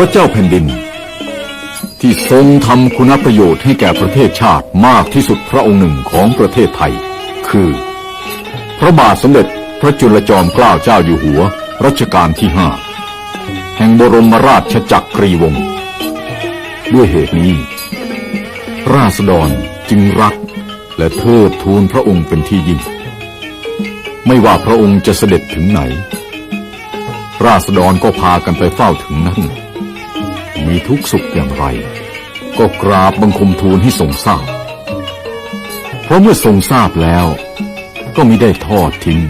พระเจ้าแผ่นดิน ที่ทรงทำคุณประโยชน์ให้แก่ประเทศชาติมากที่สุดพระองค์หนึ่งของประเทศไทย คือ พระบาทสมเด็จพระจุลจอมเกล้าเจ้าอยู่หัวรัชกาลที่ห้าแห่งบรมราชจักรีวงศ์ด้วยเหตุนี้ ราษฎรจึงรักและเทิดทูนพระองค์เป็นที่ยิ่ง ไม่ว่าพระองค์จะเสด็จถึงไหน ราษฎรก็พากันไปเฝ้าถึงนั้น มีทุกสุขอย่างไร ก็กราบบังคมทูลให้ทรงทราบ เพราะเมื่อทรงทราบแล้ว ก็มิได้ทอดทิ้ง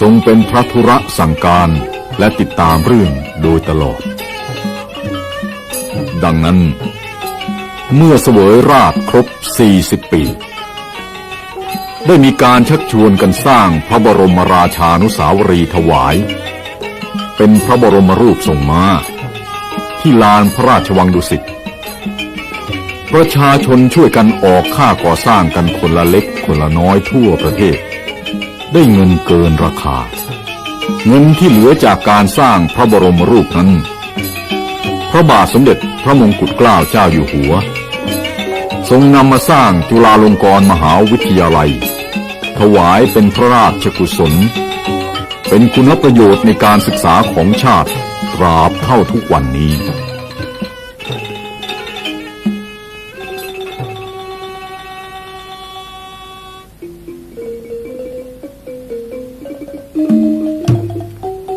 ทรงเป็นพระธุระสั่งการและติดตามเรื่องโดยตลอด ดังนั้น เมื่อเสวยราชครบ 40 ปี ได้มีการชักชวนกันสร้างพระบรมราชานุสาวรีถวาย เป็นพระบรมรูปทรงม้า ที่ลานพระราชวังดุสิตประชาชนช่วยกันออกค่าก่อสร้างกันคนละเล็กคนละน้อยทั่วประเทศ ได้เงินเกินราคา เงินที่เหลือจากการสร้างพระบรมรูปนั้น พระบาทสมเด็จพระมงกุฎเกล้าเจ้าอยู่หัว ทรงนำมาสร้างจุฬาลงกรณ์มหาวิทยาลัย ถวายเป็นพระราชกุศล เป็นคุณประโยชน์ในการศึกษาของชาติ ตราบเท่าทุกวันนี้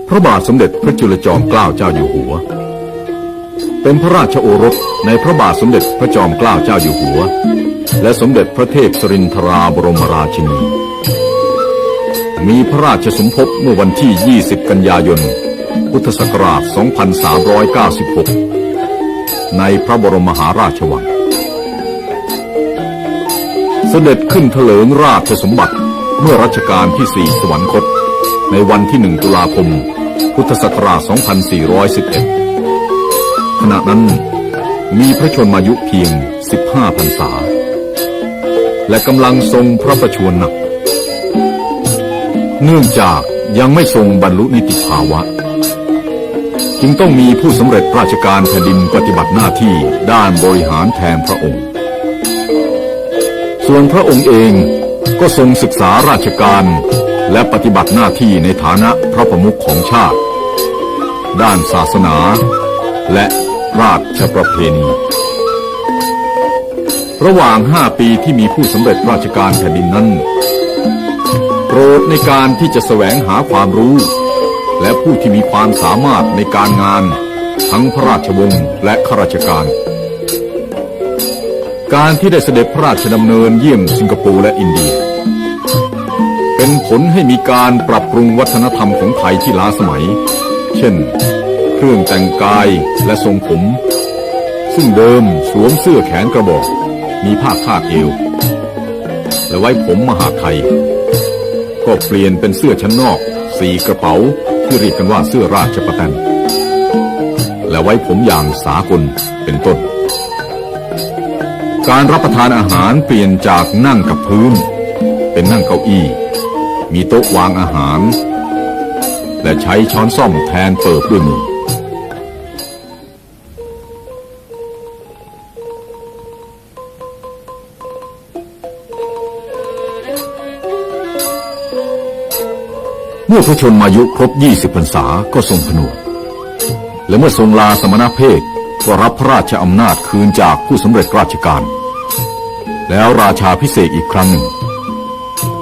พระบาทสมเด็จพระจุลจอมเกล้าเจ้าอยู่หัว เป็นพระราชโอรสในพระบาทสมเด็จพระจอมเกล้าเจ้าอยู่หัว และสมเด็จพระเทพสรินทราบรมราชินีมีพระราชสมภพเมื่อวันที่ 20 กันยายน พุทธศักราช 2396 ในพระบรมมหาราชวัง เสด็จขึ้นเถลิงราชสมบัติเมื่อรัชกาลที่4สวรรคต ในวันที่1ตุลาคม พุทธศักราช 2411 ขณะนั้นมีพระชนมายุเพียง 15พรรษา และกำลังทรงพระประชวรหนัก เนื่องจากยังไม่ทรงบรรลุนิติภาวะ จึงต้องมีผู้สำเร็จราชการแผ่นดินปฏิบัติหน้าที่ด้านบริหารแทนพระองค์ ส่วนพระองค์เองก็ทรงศึกษาราชการและปฏิบัติหน้าที่ในฐานะพระประมุขของชาติ ด้านศาสนา และราชประเพณี ระหว่างห้าปีที่มีผู้สำเร็จราชการแผ่นดินนั้นโปรดในการที่จะแสวงหาความรู้ และผู้ที่มีความสามารถในการงาน ทั้งพระราชวงศ์และข้าราชการ การที่ได้เสด็จพระราชดำเนินเยี่ยมสิงคโปร์และอินเดีย เป็นผลให้มีการปรับปรุงวัฒนธรรมของไทยที่ล้าสมัย เช่น เครื่องแต่งกายและทรงผม ซึ่งเดิมสวมเสื้อแขนกระบอก มีผ้าคาดเอว และไว้ผมมหาไทยก็เปลี่ยนเป็นเสื้อชั้นนอก สีกระเป๋า ที่เรียกกันว่าเสื้อราชประแตนและไว้ผมอย่างสากลเป็นต้น การรับประทานอาหารเปลี่ยนจากนั่งกับพื้น เป็นนั่งเก้าอี้ มีโต๊ะวางอาหาร และใช้ช้อนซ่อมแทนเปิบด้วยมือ เมื่อพระชนมายุครบ 20พรรษาก็ทรงผนวด และเมื่อทรงลาสมณเพศก็รับพระราชอำนาจคืนจากผู้สำเร็จราชการ แล้วราชาพิเศษอีกครั้งหนึ่ง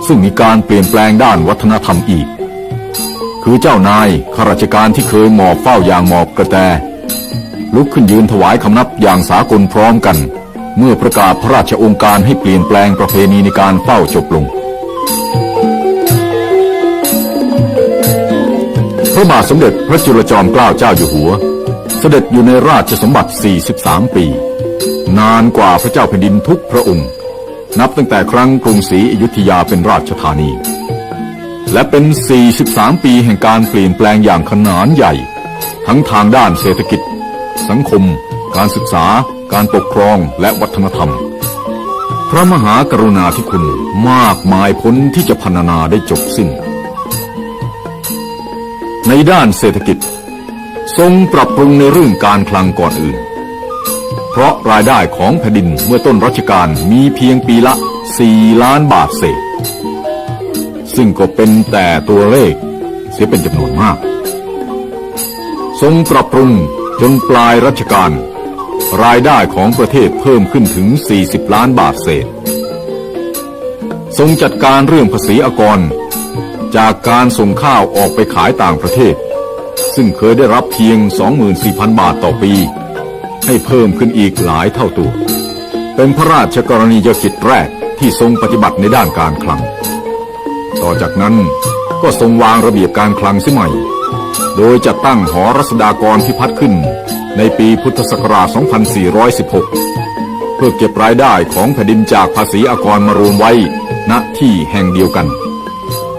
ซึ่งมีการเปลี่ยนแปลงด้านวัฒนธรรมอีก คือเจ้านายข้าราชการที่เคยหมอบเฝ้าอย่างหมอบกระแต ลุกขึ้นยืนถวายคำนับอย่างสากลพร้อมกัน เมื่อประกาศพระราชองค์การให้เปลี่ยนแปลงประเพณีในการเฝ้าจบลง ระบาทสมเด็จพระจุลจอมเกล้าเจ้าอยู่หัว เสด็จอยู่ในราชสมบัติ 43 ปี นานกว่าพระเจ้าแผ่นดินทุกพระองค์ นับตั้งแต่ครั้งกรุงศรีอยุธยาเป็นราชธานี และเป็น 43 ปีแห่งการเปลี่ยนแปลงอย่างขนานใหญ่ ทั้งทางด้านเศรษฐกิจ สังคม การศึกษา การปกครองและวัฒนธรรม พระมหากรุณาธิคุณมากมายพ้นที่จะพรรณนาได้จบสิ้น ในด้านเศรษฐกิจ ทรงปรับปรุงในเรื่องการคลังก่อนอื่น เพราะรายได้ของแผ่นดินเมื่อต้นรัชกาลมีเพียงปีละ 4 ล้านบาทเศษ ซึ่งก็เป็นแต่ตัวเลขเสียเป็นจำนวนมาก ทรงปรับปรุงจนปลายรัชกาลรายได้ของประเทศเพิ่มขึ้นถึง 40 ล้านบาทเศษ ทรงจัดการเรื่องภาษีอากร จากการส่งข้าวออกไปขายต่างประเทศ ซึ่งเคยได้รับเพียง 24,000 บาทต่อปี ให้เพิ่มขึ้นอีกหลายเท่าตัว เป็นพระราชกรณียกิจแรกที่ทรงปฏิบัติในด้านการคลัง ต่อจากนั้นก็ทรงวางระเบียบการคลังเสียใหม่ โดยจัดตั้งหอรัศดากรพิพัฒน์ขึ้น ในปีพุทธศักราช 2416 เพื่อเก็บรายได้ของแผ่นดินจากภาษีอากรมารวมไว้ณที่แห่งเดียวกัน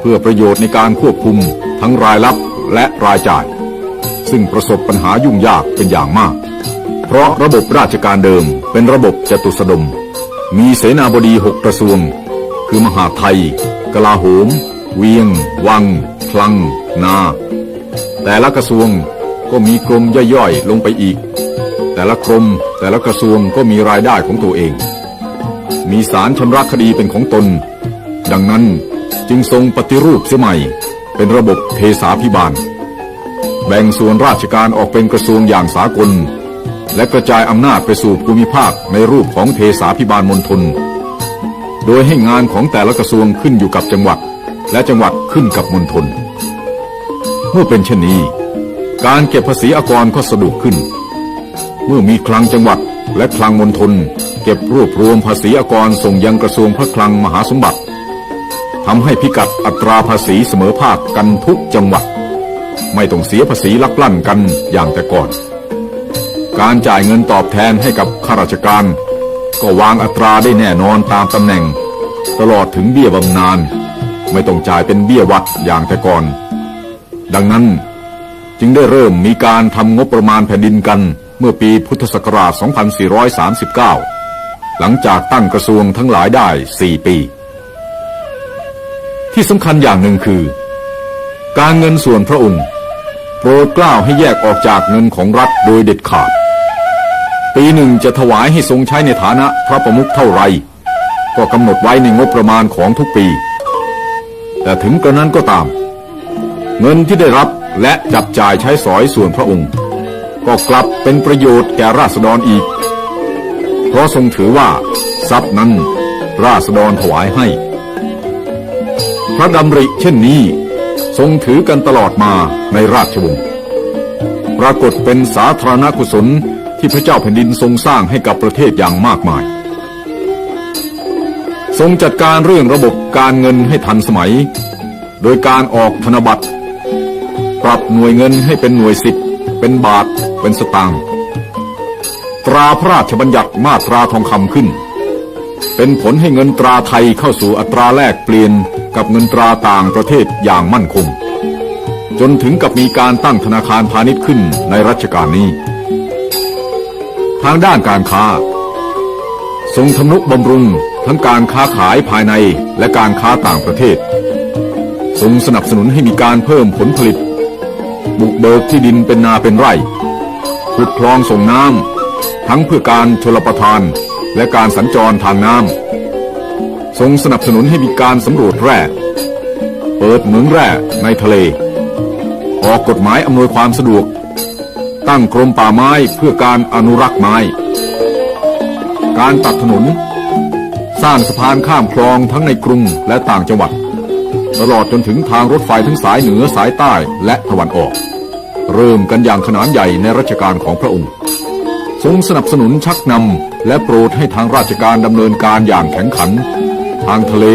เพื่อประโยชน์ในการควบคุมทั้งรายรับและรายจ่าย ซึ่งประสบปัญหายุ่งยากเป็นอย่างมาก เพราะระบบราชการเดิมเป็นระบบจตุสดม มีเสนาบดีหกกระทรวง คือมหาไทย กลาโหม เวียง วัง คลัง นา แต่ละกระทรวงก็มีกรมย่อยๆลงไปอีก แต่ละกรมแต่ละกระทรวงก็มีรายได้ของตัวเอง มีสารชำระคดีเป็นของตน ดังนั้น จึงทรงปฏิรูปเสียใหม่ เป็นระบบเทสาพิบาล แบ่งส่วนราชการออกเป็นกระทรวงอย่างสากล และกระจายอำนาจไปสู่ภูมิภาคในรูปของเทสาพิบาลมณฑลโดยให้งานของแต่ละกระทรวงขึ้นอยู่กับจังหวัด และจังหวัดขึ้นกับมณฑลเมื่อเป็นเช่นนี้การเก็บภาษีอากรก็สะดวกขึ้น เมื่อมีคลังจังหวัดและคลังมณฑลเก็บรวบรวมภาษีอากรส่งยังกระทรวงพระคลังมหาสมบัติ ทำให้พิกัดอัตราภาษีเสมอภาคกันทุกจังหวัด ไม่ต้องเสียภาษีลักลั่นกันอย่างแต่ก่อน การจ่ายเงินตอบแทนให้กับข้าราชการ ก็วางอัตราได้แน่นอนตามตำแหน่ง ตลอดถึงเบี้ยบำนาญไม่ต้องจ่ายเป็นเบี้ยวัดอย่างแต่ก่อน ดังนั้นจึงได้เริ่มมีการทำงบประมาณแผ่นดินกันเมื่อปีพุทธศักราช 2439 หลังจากตั้งกระทรวงทั้งหลายได้ 4 ปี ที่สำคัญอย่างหนึ่งคือ การเงินส่วนพระองค์ โปรดกล้าวให้แยกออกจากเงินของรัฐโดยเด็ดขาด ปีหนึ่งจะถวายให้ทรงใช้ในฐานะพระประมุขเท่าไร ก็กำหนดไว้ในงบประมาณของทุกปี แต่ถึงกระนั้นก็ตาม เงินที่ได้รับและจับจ่ายใช้สอยส่วนพระองค์ ก็กลับเป็นประโยชน์แก่ราษฎรอีก เพราะทรงถือว่า ทรัพย์นั้นราษฎรถวายให้ ระดำริเช่นนี้ ทรงถือกันตลอดมาในราชวงศ์ปรากฏเป็นสาธารณกุศลที่พระเจ้าแผ่นดินทรงสร้างให้กับประเทศอย่างมากมาย ทรงจัดการเรื่องระบบการเงินให้ทันสมัย โดยการออกธนบัตร ปรับหน่วยเงินให้เป็นหน่วยสิบเป็นบาท เป็นสตางค์ตราพระราชบัญญัติมาตราทองคำขึ้น เป็นผลให้เงินตราไทยเข้าสู่อัตราแลกเปลี่ยน กับเงินตราต่างประเทศอย่างมั่นคง จนถึงกับมีการตั้งธนาคารพาณิชย์ขึ้นในรัชกาลนี้ ทางด้านการค้า ทรงทำนุบำรุงทั้งการค้าขายภายในและการค้าต่างประเทศ ทรงสนับสนุนให้มีการเพิ่มผลผลิต บุกเบิกที่ดินเป็นนาเป็นไร่ขุดคลองส่งน้ำทั้งเพื่อการชลประทานและการสัญจรทางน้ำ ทรงสนับสนุนให้มีการสำรวจแร่ เปิดเหมืองแร่ในทะเล ออกกฎหมายอำนวยความสะดวก ตั้งกรมป่าไม้เพื่อการอนุรักษ์ไม้ การตัดถนน สร้างสะพานข้ามคลองทั้งในกรุงและต่างจังหวัด ตลอดจนถึงทางรถไฟทั้งสายเหนือสายใต้และตะวันออก เริ่มกันอย่างขนาดใหญ่ในรัชกาลของพระองค์ทรงสนับสนุนชักนำและโปรดให้ทางราชการดำเนินการอย่างแข็งขันางทะเล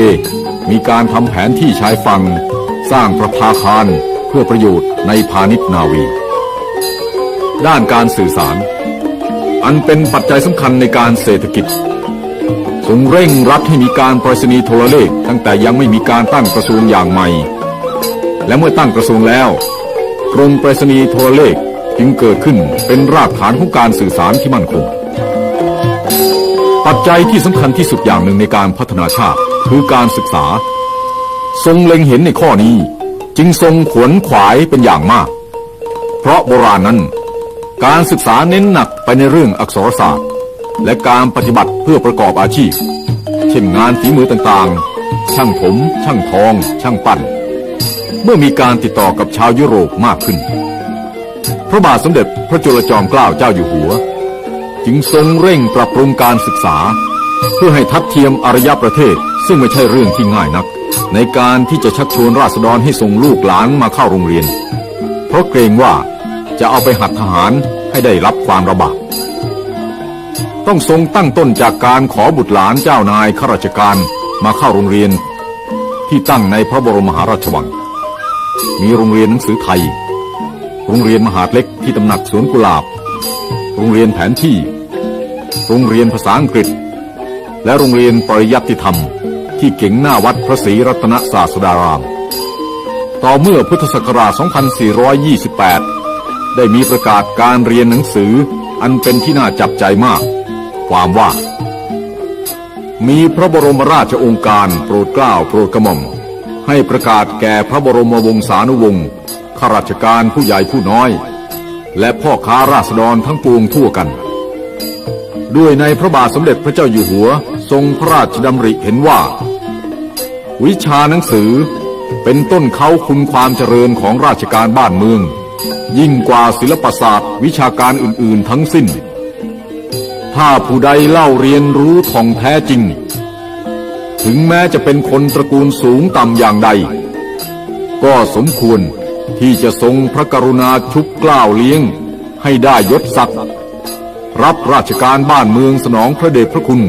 มีการทำแผนที่ชายฝั่ง สร้างประภาคารเพื่อประโยชน์ในพาณิชย์นาวี ด้านการสื่อสาร อันเป็นปัจจัยสำคัญในการเศรษฐกิจทรงเร่งรัดให้มีการปรษณีย์โทรเลข ตั้งแต่ยังไม่มีการตั้งกระทรวงอย่างใหม่ และเมื่อตั้งกระทรวงแล้วกรมปรษณีย์โทรเลขจึงเกิดขึ้นเป็นรากฐานของการสื่อสารที่มั่นคง ปัจจัยที่สำคัญที่สุดอย่างหนึ่งในการพัฒนาชาติ คือการศึกษา ทรงเล็งเห็นในข้อนี้ จึงทรงขวนขวายเป็นอย่างมาก เพราะโบราณนั้น การศึกษาเน้นหนักไปในเรื่องอักษรศาสตร์ และการปฏิบัติเพื่อประกอบอาชีพ เช่นงานฝีมือต่างๆ ช่างผม ช่างทอง ช่างปั้น เมื่อมีการติดต่อกับชาวยุโรปมากขึ้น พระบาทสมเด็จพระจุลจอมเกล้าเจ้าอยู่หัว จึงทรงเร่งปรับปรุงการศึกษา เพื่อให้ทัดเทียมอารยประเทศ ซึ่งไม่ใช่เรื่องที่ง่ายนัก ในการที่จะชักชวนราษฎรให้ส่งลูกหลานมาเข้าโรงเรียน เพราะเกรงว่าจะเอาไปหัดทหารให้ได้รับความระบากต้องทรงตั้งต้นจากการขอบุตรหลานเจ้านายข้าราชการมาเข้าโรงเรียน ที่ตั้งในพระบรมมหาราชวัง มีโรงเรียนหนังสือไทย โรงเรียนมหาเล็กที่ตำหนักสวนกุหลาบ โรงเรียนแผนที่ โรงเรียนภาษาอังกฤษ และโรงเรียนปริยัติธรรม ที่เก่งหน้าวัดพระศรีรัตนศาสดาราม ต่อเมื่อพุทธศักราช 2428 ได้มีประกาศการเรียนหนังสืออันเป็นที่น่าจับใจมาก ความว่า มีพระบรมราชองค์การโปรดเกล้าโปรดกระหม่อมให้ประกาศแก่พระบรมวงศานุวงศ์ข้าราชการผู้ใหญ่ผู้น้อย และพ่อค้าราษฎรทั้งปวงทั่วกัน ด้วยในพระบาทสมเด็จพระเจ้าอยู่หัว ทรงพระราชดำริเห็นว่า วิชาหนังสือเป็นต้นเขาคุณความเจริญของราชการบ้านเมือง ยิ่งกว่าศิลปศาสตร์ วิชาการอื่นๆทั้งสิ้น ถ้าผู้ใดเล่าเรียนรู้ท่องแท้จริง ถึงแม้จะเป็นคนตระกูลสูงต่ำอย่างใด ก็สมควรที่จะทรงพระกรุณาชุบกล้าวเลี้ยงให้ได้ยศศักดิ์ รับราชการบ้านเมืองสนองพระเดชพระคุณ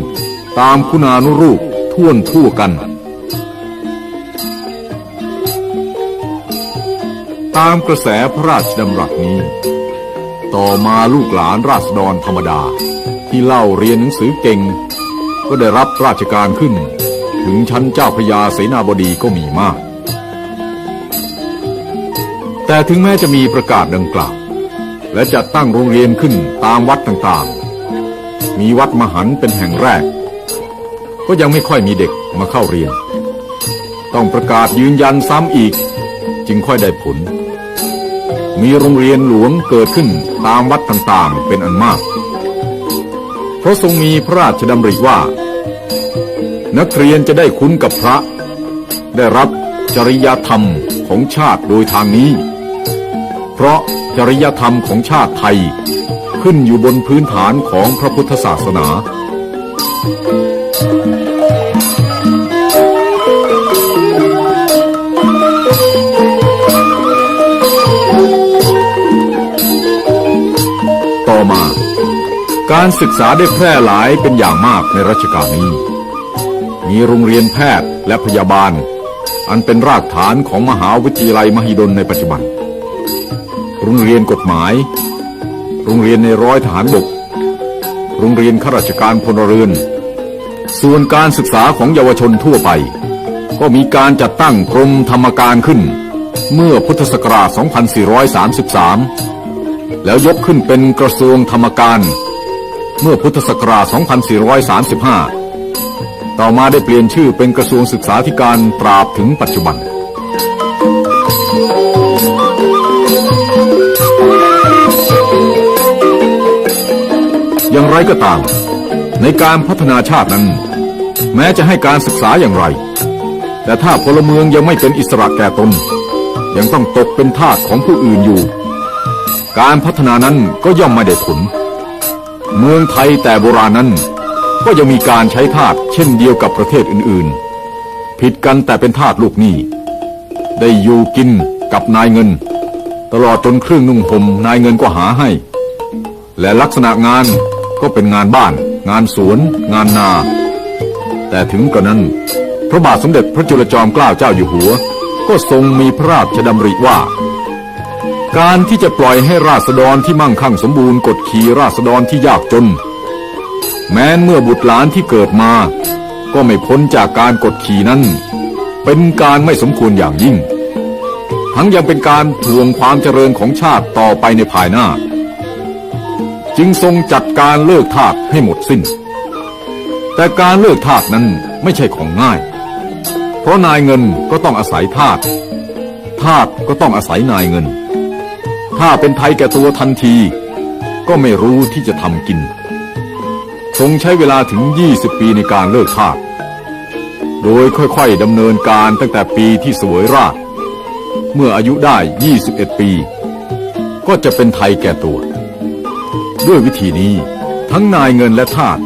ตามคุณานุรูปท่วนทั่วกัน ตามกระแสพระราชดำรัสนี้ ต่อมาลูกหลานราษฎรธรรมดา ที่เล่าเรียนหนังสือเก่ง ก็ได้รับราชการขึ้น ถึงชั้นเจ้าพระยาเสนาบดีก็มีมาก แต่ถึงแม้จะมีประกาศดังกล่าว และจัดตั้งโรงเรียนขึ้นตามวัดต่างๆ มีวัดมหันต์เป็นแห่งแรก ก็ยังไม่ค่อยมีเด็กมาเข้าเรียน ต้องประกาศยืนยันซ้ำอีก จึงค่อยได้ผล มีโรงเรียนหลวงเกิดขึ้นตามวัดต่างๆเป็นอันมาก เพราะทรงมีพระราชดำริว่า นักเรียนจะได้คุ้นกับพระ ได้รับจริยธรรมของชาติโดยทางนี้ เพราะ จริยธรรมของชาติไทย ขึ้นอยู่บนพื้นฐานของพระพุทธศาสนา ต่อมา การศึกษาได้แพร่หลายเป็นอย่างมากในรัชกาลนี้ มีโรงเรียนแพทย์และพยาบาล อันเป็นรากฐานของมหาวิทยาลัยมหิดลในปัจจุบัน โรงเรียนกฎหมาย โรงเรียนในร้อยทหารบก โรงเรียนข้าราชการพลเรือน ส่วนการศึกษาของเยาวชนทั่วไป ก็มีการจัดตั้งกรมธรรมการขึ้น เมื่อพุทธศักราช 2433 แล้วยกขึ้นเป็นกระทรวงธรรมการ เมื่อพุทธศักราช 2435 ต่อมาได้เปลี่ยนชื่อเป็นกระทรวงศึกษาธิการตราบถึงปัจจุบัน อย่างไรก็ตาม ในการพัฒนาชาตินั้น แม้จะให้การศึกษาอย่างไร แต่ถ้าพลเมืองยังไม่เป็นอิสระแก่ตน ยังต้องตกเป็นทาสของผู้อื่นอยู่ การพัฒนานั้นก็ย่อมไม่ได้ผล เมืองไทยแต่โบราณนั้น ก็ยังมีการใช้ทาสเช่นเดียวกับประเทศอื่นๆ ผิดกันแต่เป็นทาสลูกหนี้ ได้อยู่กินกับนายเงิน ตลอดจนเครื่องนุ่งห่มนายเงินก็หาให้และลักษณะงาน ก็เป็นงานบ้าน งานสวน งานนา แต่ถึงกระนั้น พระบาทสมเด็จพระจุลจอมเกล้าเจ้าอยู่หัว ก็ทรงมีพระราชดำริว่า การที่จะปล่อยให้ราษฎรที่มั่งคั่งสมบูรณ์กดขี่ราษฎรที่ยากจน แม้เมื่อบุตรหลานที่เกิดมา ก็ไม่พ้นจากการกดขี่นั้น เป็นการไม่สมควรอย่างยิ่ง ทั้งยังเป็นการทวงความเจริญของชาติต่อไปในภายหน้า จึงทรงจัดการเลิกทาสให้หมดสิ้น แต่การเลิกทาสนั้นไม่ใช่ของง่าย เพราะนายเงินก็ต้องอาศัยทาสทาสก็ต้องอาศัยนายเงิน ถ้าเป็นไทยแก่ตัวทันที ก็ไม่รู้ที่จะทำกิน ทรงใช้เวลาถึง 20 ปีในการเลิกทาสโดยค่อยๆดำเนินการตั้งแต่ปีที่สวยราช เมื่ออายุได้ 21 ปี ก็จะเป็นไทยแก่ตัว ด้วยวิธีนี้ ทั้งนายเงินและทาส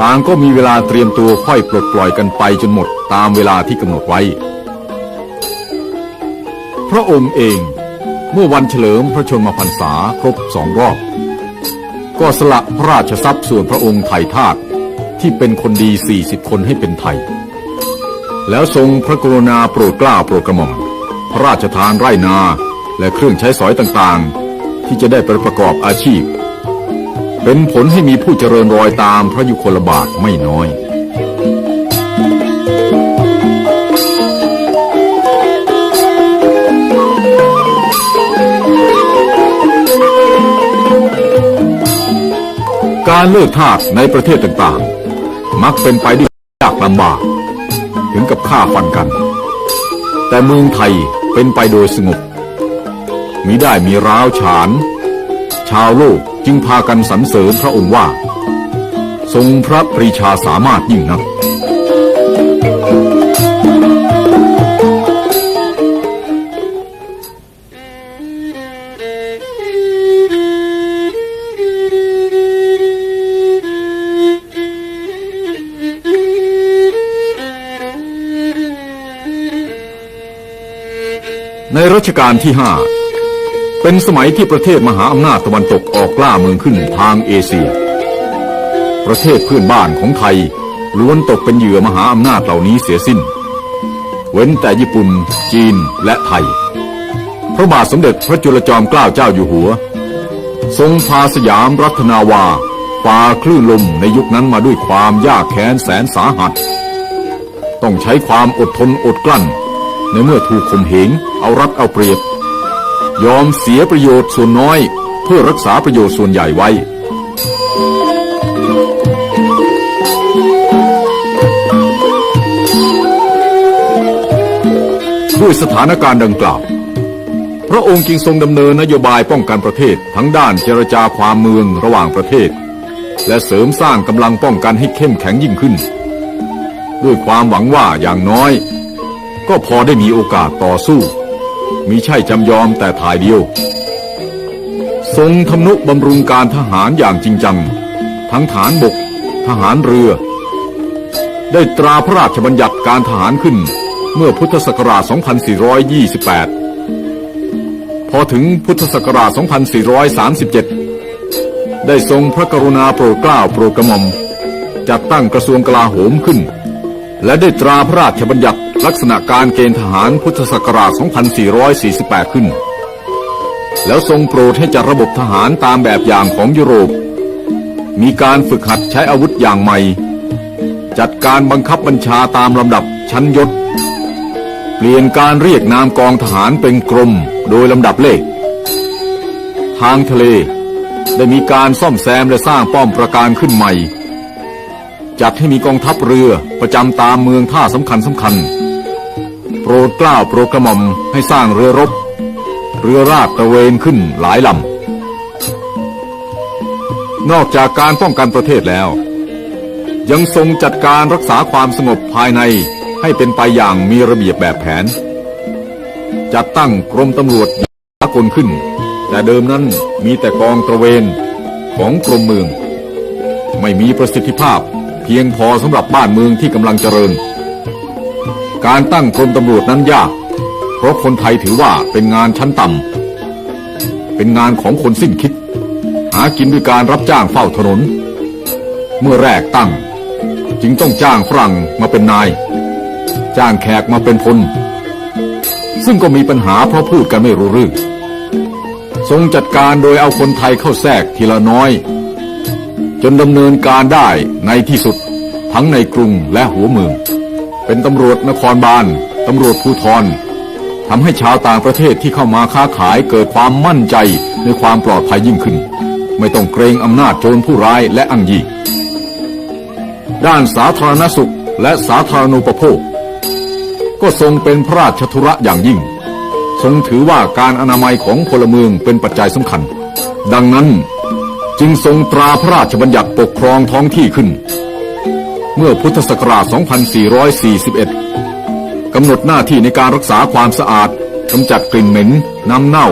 ต่างก็มีเวลาเตรียมตัวค่อยปลดปล่อยกันไปจนหมดตามเวลาที่กำหนดไว้ พระองค์เองเมื่อวันเฉลิมพระชนมพรรษาครบสองรอบ ก็สละพระราชทรัพย์ส่วนพระองค์ไถ่ทาสที่เป็นคนดี 40 คนให้เป็นไทย แล้วทรงพระกรุณาโปรดกล้าโปรดกระหม่อมพระราชทานไร่นาและเครื่องใช้สอยต่างๆ ที่จะได้ไปประกอบอาชีพ เป็นผลให้มีผู้เจริญรอยตามพระยุคลบาทไม่น้อยการเลิกทาสในประเทศต่างๆ มักเป็นไปด้วยยากลำบาก ถึงกับฆ่าฟันกัน แต่เมืองไทยเป็นไปโดยสงบมิได้มีร้าวฉาน ชาวโลก จึงพากันสรรเสริญพระองค์ว่า ทรงพระปรีชาสามารถยิ่งนัก ในรัชกาลที่ห้า เป็นสมัยที่ประเทศมหาอำนาจตะวันตกออกกล้าเมืองขึ้นทางเอเชีย ประเทศเพื่อนบ้านของไทยล้วนตกเป็นเหยื่อมหาอำนาจเหล่านี้เสียสิ้น เว้นแต่ญี่ปุ่น จีนและไทย พระบาทสมเด็จพระจุลจอมเกล้าเจ้าอยู่หัว ทรงพาสยามรัตนาวาฝ่าคลื่นลมในยุคนั้นมาด้วยความยากแค้นแสนสาหัส ต้องใช้ความอดทนอดกลั้น ในเมื่อถูกข่มเหงเอารัดเอาเปรียบ ยอมเสียประโยชน์ส่วนน้อย เพื่อรักษาประโยชน์ส่วนใหญ่ไว้ ด้วยสถานการณ์ดังกล่าว พระองค์จึงทรงดำเนินนโยบายป้องกันประเทศทั้งด้านเจรจาความเมืองระหว่างประเทศ และเสริมสร้างกำลังป้องกันให้เข้มแข็งยิ่งขึ้น ด้วยความหวังว่าอย่างน้อย ก็พอได้มีโอกาสต่อสู้ มิใช่จำยอมแต่ถ่ายเดียว ทรงทำนุบำรุงการทหารอย่างจริงจัง ทั้งฐานบก ทหารเรือ ได้ตราพระราชบัญญัติการทหารขึ้นเมื่อพุทธศักราช 2428 พอถึงพุทธศักราช 2437 ได้ทรงพระกรุณาโปรดเกล้าโปรดกระหม่อมจัดตั้งกระทรวงกลาโหมขึ้น และได้ตราพระราชบัญญัติ ลักษณะการเกณฑ์ทหารพุทธศักราช 2448 ขึ้น แล้วทรงโปรดให้จัดระบบทหารตามแบบอย่างของยุโรป มีการฝึกหัดใช้อาวุธอย่างใหม่ จัดการบังคับบัญชาตามลำดับชั้นยศ เปลี่ยนการเรียกนามกองทหารเป็นกรมโดยลำดับเลข ทางทะเลได้มีการซ่อมแซมและสร้างป้อมประการขึ้นใหม่ จัดให้มีกองทัพเรือประจำตามเมืองท่าสำคัญสำคัญ โปรดกล้าวโปรดกระหม่อมให้สร้างเรือรบ เรือราบตระเวนขึ้นหลายลำ นอกจากการป้องกันประเทศแล้ว ยังทรงจัดการรักษาความสงบภายในให้เป็นไปอย่างมีระเบียบแบบแผน จัดตั้งกรมตำรวจสากลขึ้น แต่เดิมนั้นมีแต่กองตระเวนของกรมเมือง ไม่มีประสิทธิภาพ พียงพอสำหรับบ้านเมืองที่กำลังเจริญ การตั้งกรมตำรวจนั้นยาก เพราะคนไทยถือว่าเป็นงานชั้นต่ำเป็นงานของคนสิ้นคิด หากินด้วยการรับจ้างเฝ้าถนน เมื่อแรกตั้ง จึงต้องจ้างฝรั่งมาเป็นนาย จ้างแขกมาเป็นพล ซึ่งก็มีปัญหาเพราะพูดกันไม่รู้เรื่องทรงจัดการโดยเอาคนไทยเข้าแทรกทีละน้อย จนดำเนินการได้ในที่สุด ทั้งในกรุงและหัวเมือง เป็นตำรวจนครบาลตำรวจภูธรทำให้ชาวต่างประเทศที่เข้ามาค้าขายเกิดความมั่นใจในความปลอดภัยยิ่งขึ้น ไม่ต้องเกรงอำนาจโจรผู้ร้ายและอังยีด้านสาธารณสุขและสาธารณูปโภค ก็ทรงเป็นพระราชธุระอย่างยิ่ง ทรงถือว่าการอนามัยของพลเมืองเป็นปัจจัยสำคัญ ดังนั้น จึงทรงตราพระราชบัญญัติปกครองท้องที่ขึ้น เมื่อพุทธศักราช 2441 กำหนดหน้าที่ในการรักษาความสะอาดกำจัดกลิ่นเหม็นน้ำเน่า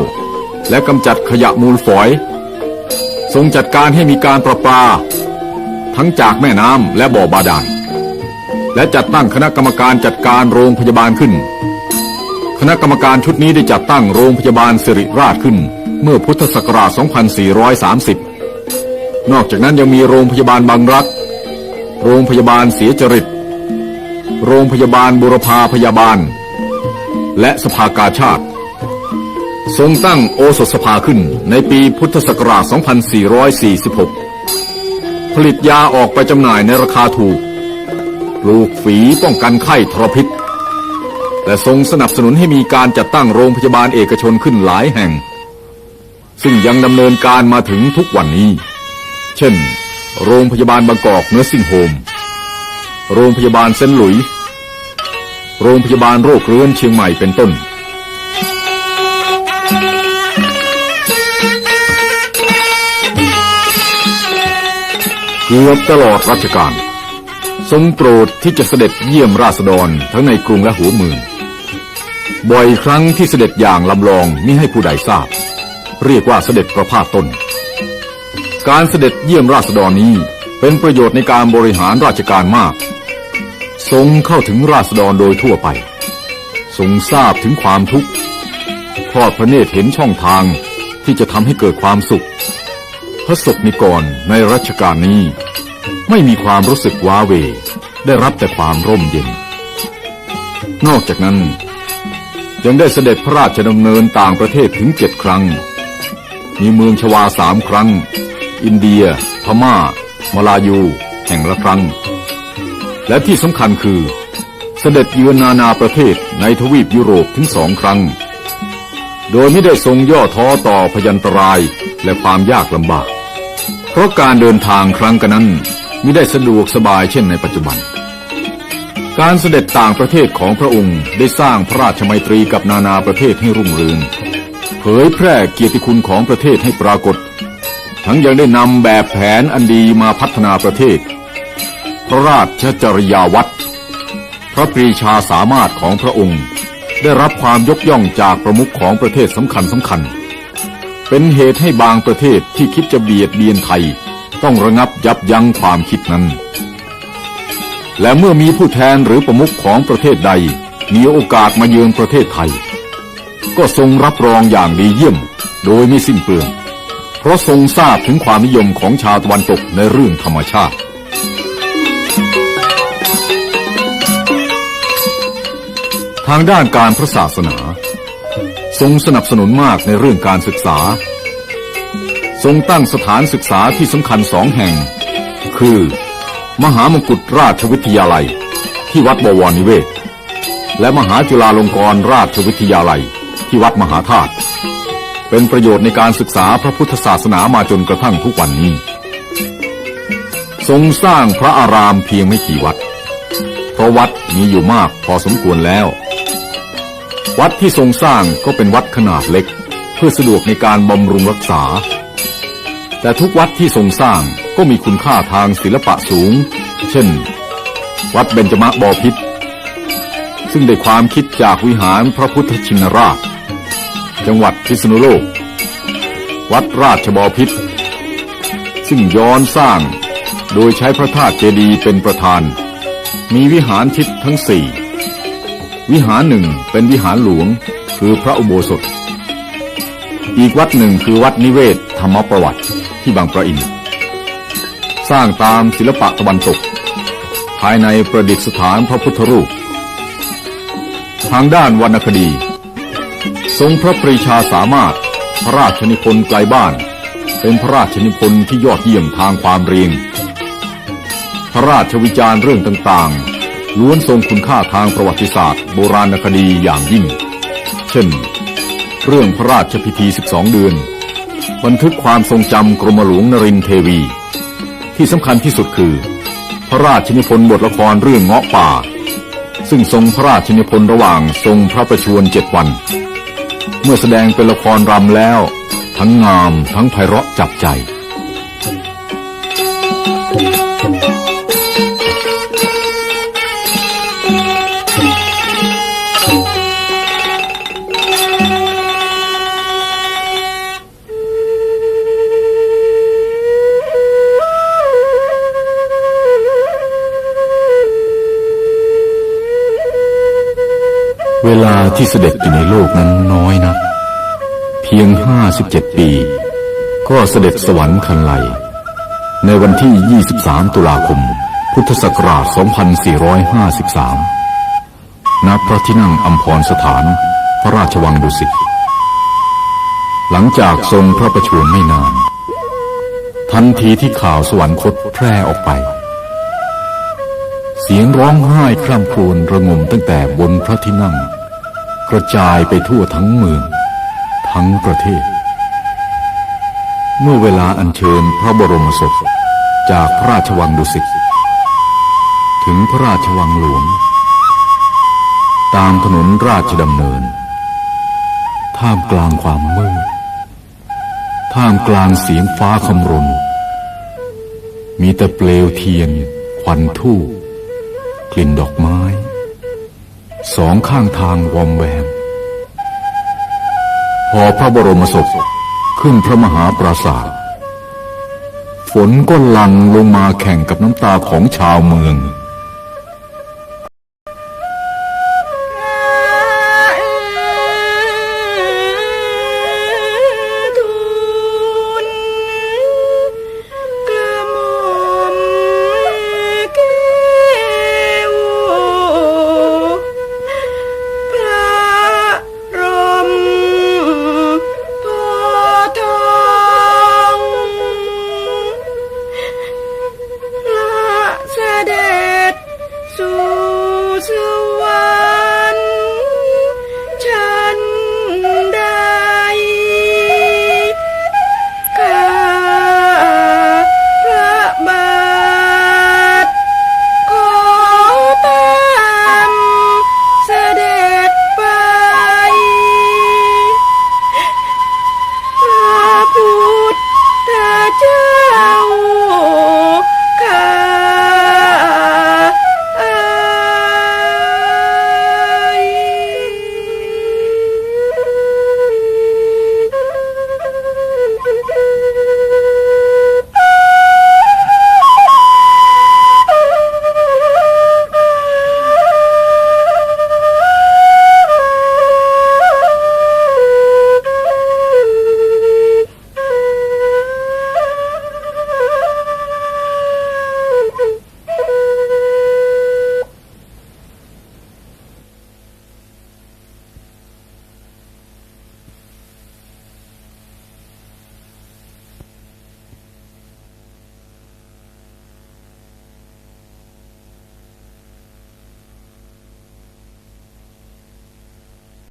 และกำจัดขยะมูลฝอย ทรงจัดการให้มีการประปา ทั้งจากแม่น้ำและบ่อบาดาลและจัดตั้งคณะกรรมการจัดการโรงพยาบาลขึ้น คณะกรรมการชุดนี้ได้จัดตั้งโรงพยาบาลสิริราชขึ้น เมื่อพุทธศักราช 2430 นอกจากนั้นยังมีโรงพยาบาลบางรัก โรงพยาบาลเสียจริต โรงพยาบาลบุรพาพยาบาล และสภากาชาติ ทรงตั้งโอสถสภาขึ้นในปีพุทธศักราช 2446 ผลิตยาออกไปจำหน่ายในราคาถูก ปลูกฝีป้องกันไข้ทรพิษ และทรงสนับสนุนให้มีการจัดตั้งโรงพยาบาลเอกชนขึ้นหลายแห่ง ซึ่งยังดำเนินการมาถึงทุกวันนี้ เช่น โรงพยาบาลบางกอกเนื้อซิ่งโฮม โรงพยาบาลเซนหลุย โรงพยาบาลโรคเรื้อนเชียงใหม่เป็นต้น เกือบตลอดรัชกาลทรงโปรดที่จะเสด็จเยี่ยมราษฎรทั้งในกรุงและหัวเมือง บ่อยครั้งที่เสด็จอย่างลำลองมิให้ผู้ใดทราบ เรียกว่าเสด็จประพาสต้น การเสด็จเยี่ยมราษฎรนี้เป็นประโยชน์ในการบริหารราชการมาก ทรงเข้าถึงราษฎรโดยทั่วไป ทรงทราบถึงความทุกข์ทอดพระเนตรเห็นช่องทางที่จะทำให้เกิดความสุข พระศกนิกรในรัชกาลนี้ ไม่มีความรู้สึกว้าเว ได้รับแต่ความร่มเย็น นอกจากนั้นยังได้เสด็จพระราชดำเนินต่างประเทศถึงเจ็ดครั้ง มีเมืองชวาสามครั้ง อินเดีย พม่ามาลายู แห่งละครั้ง และที่สำคัญคือ เสด็จเยือนนานาประเทศในทวีปยุโรปถึงสองครั้ง โดยไม่ได้ทรงย่อท้อต่อพยันตรายและความยากลำบาก เพราะการเดินทางครั้งกันนั้นไม่ได้สะดวกสบายเช่นในปัจจุบัน การเสด็จต่างประเทศของพระองค์ได้สร้างพระราชมัยตรีกับนานาประเทศให้รุ่งเรืองเผยแพร่เกียรติคุณของประเทศให้ปรากฏ ทั้งยังได้นำแบบแผนอันดีมาพัฒนาประเทศ พระราชจริยาวัดพระปรีชาสามารถของพระองค์ ได้รับความยกย่องจากประมุขของประเทศสำคัญสำคัญ เป็นเหตุให้บางประเทศที่คิดจะเบียดเบียนไทย ต้องระงับยับยั้งความคิดนั้น และเมื่อมีผู้แทนหรือประมุขของประเทศใด มีโอกาสมาเยือนประเทศไทย ก็ทรงรับรองอย่างดีเยี่ยมโดยไม่สิ้นเปลือง ราะทรงทราบถึงความนิยมของชาวตะวันตกในเรื่องธรรมชาติ ทางด้านการพระศาสนา ทรงสนับสนุนมากในเรื่องการศึกษา ทรงตั้งสถานศึกษาที่สำคัญสองแห่ง คือ มหามงกุฎราชวิทยาลัย ที่วัดบวรนิเวศ และมหาจุฬาลงกรณราชวิทยาลัย ที่วัดมหาธาตุ เป็นประโยชน์ในการศึกษาพระพุทธศาสนามาจนกระทั่งทุกวันนี้ ทรงสร้างพระอารามเพียงไม่กี่วัด เพราะวัดมีอยู่มากพอสมควรแล้ว วัดที่ทรงสร้างก็เป็นวัดขนาดเล็ก เพื่อสะดวกในการบำรุงรักษา แต่ทุกวัดที่ทรงสร้างก็มีคุณค่าทางศิลปะสูง เช่น วัดเบญจมะบอพิษซึ่งได้ความคิดจากวิหารพระพุทธชินราช จังหวัดพิษณุโลก วัดราชบอพิษซึ่งย้อนสร้างโดยใช้พระธาตุเจดีย์เป็นประธาน มีวิหารทิศทั้งสี่ วิหารหนึ่งเป็นวิหารหลวงคือพระอุโบสถ อีกวัดหนึ่งคือวัดนิเวศธรรมประวัติที่บางประอิน สร้างตามศิลปะตะวันตก ภายในประดิษฐานพระพุทธรูป ทางด้านวรรณคดี ทรงพระปรีชาสามารถ พระราชนิพนธ์ไกลบ้าน เป็นพระราชนิพนธ์ที่ยอดเยี่ยมทางความเรียง พระราชวิจารณ์เรื่องต่างๆ ล้วนทรงคุณค่าทางประวัติศาสตร์ โบราณคดีอย่างยิ่ง เช่น เรื่องพระราชพิธี 12 เดือน บันทึกความทรงจำกรมหลวงนรินเทวี ที่สำคัญที่สุดคือ พระราชนิพนธ์บทละครเรื่องเงาะป่า ซึ่งทรงพระราชนิพนธ์ระหว่างทรงพระประชวรเจ็ดวัน เมื่อแสดงเป็นละครรำแล้ว ทั้งงามทั้งไพเราะจับใจ ที่เสด็จอยู่ในโลกนั้นน้อยนะเพียงห้าสิบเจ็ดปี ก็เสด็จสวรรคันไลในวันที่ 23 ตุลาคม พุทธศักราช 2453 ณ พระที่นั่งอัมพรสถาน พระราชวังดุสิต หลังจากทรงพระประชวรไม่นาน ทันทีที่ข่าวสวรรคตแพร่ออกไป เสียงร้องไห้คร่ำครวญระงมตั้งแต่บนพระที่นั่ง กระจายไปทั่วทั้งเมือง ทั้งประเทศ เมื่อเวลาอัญเชิญพระบรมศพจากพระราชวังดุสิตถึงพระราชวังหลวง ตามถนนราชดำเนิน ท่ามกลางความมืดท่ามกลางเสียงฟ้าคำรนมีแต่เปลวเทียนควันทู่กลิ่นดอกไม้ สองข้างทางวอมแวม พอพระบรมศพขึ้นพระมหาปราสาท ฝนก็หลั่งลงมาแข่งกับน้ำตาของชาวเมือง